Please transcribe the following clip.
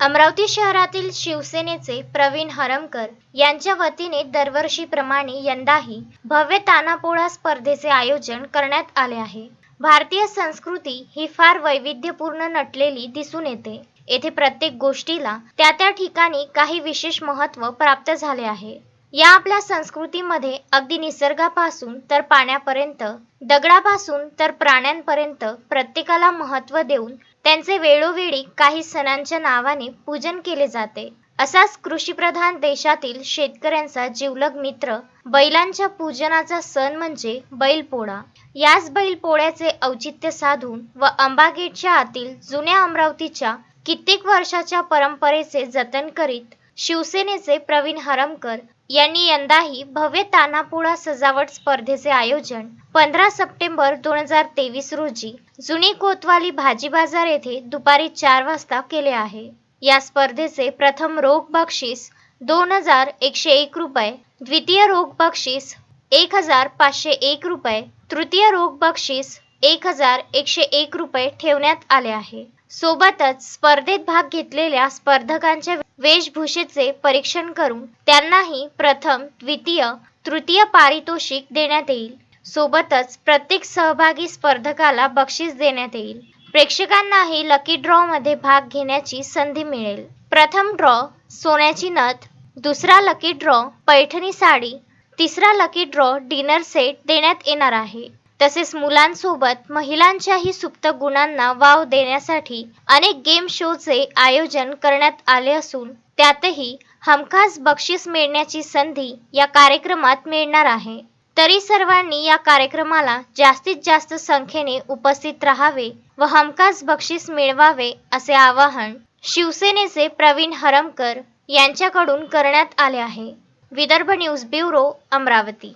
अमरावती शहरातील शिवसेनेचे प्रवीण हरमकर यांच्या वतीने दरवर्षीप्रमाणे यंदाही भव्य तानापोळा स्पर्धेचे आयोजन करण्यात आले आहे. भारतीय संस्कृती ही फार वैविध्यपूर्ण नटलेली दिसून येते. येथे प्रत्येक गोष्टीला त्या त्या ठिकाणी काही विशेष महत्त्व प्राप्त झाले आहे. या आपल्या संस्कृतीमध्ये अगदी निसर्गापासून तर पाण्यापर्यंत दगडापासून तर प्राण्यांपर्यंत प्रत्येकाला महत्त्व देऊन त्यांचे वेळोवेळी काही सणांच्या नावाने पूजन केले जाते. असाच कृषीप्रधान देशातील शेतकऱ्यांचा जिवलग मित्र बैलांच्या पूजनाचा सण म्हणजे बैलपोळा. याच बैलपोळ्याचे औचित्य साधून व अंबागेटच्या आतील जुन्या अमरावतीच्या कित्येक वर्षाच्या परंपरेचे जतन करीत शिवसेनेचे प्रवीण हरमकर यांनी यंदाही भव्य तानापोळा सजावट स्पर्धेचे आयोजन पंधरा सप्टेंबर दोन हजार तेवीस रोजी जुनी कोतवाली भाजी बाजार येथे दुपारी चार वाजता केले आहे. या स्पर्धेचे प्रथम रोख बक्षीस दोन हजार एकशे एक रुपये द्वितीय रोख बक्षीस एक हजार पाचशे एक रुपये तृतीय रोख बक्षीस एक हजार एकशे एक रुपये ठेवण्यात आले आहे. सोबतच स्पर्धेत भाग घेतलेल्या स्पर्धकांच्या वेशभूषेचे परीक्षण करून त्यांनाही प्रथम द्वितीय तृतीय पारितोषिक देण्यात येईल. सोबतच प्रत्येक सहभागी स्पर्धकाला बक्षीस देण्यात येईल. प्रेक्षकांनाही लकी ड्रॉ मध्ये भाग घेण्याची संधी मिळेल. प्रथम ड्रॉ सोन्याची नथ दुसरा लकी ड्रॉ पैठणी साडी तिसरा लकी ड्रॉ डिनर सेट देण्यात येणार आहे. तसेच मुलांसोबत महिलांच्याही सुप्त गुणांना वाव देण्यासाठी अनेक गेम शोचे आयोजन करण्यात आले असून त्यातही हमखास बक्षीस मिळण्याची संधी या कार्यक्रमात मिळणार आहे. तरी सर्वांनी या कार्यक्रमाला जास्तीत जास्त संख्येने उपस्थित राहावे व हमखास बक्षीस मिळवावे असे आवाहन शिवसेनेचे प्रवीण हरमकर यांच्याकडून करण्यात आले आहे. Vidarbha news bureau Amravati.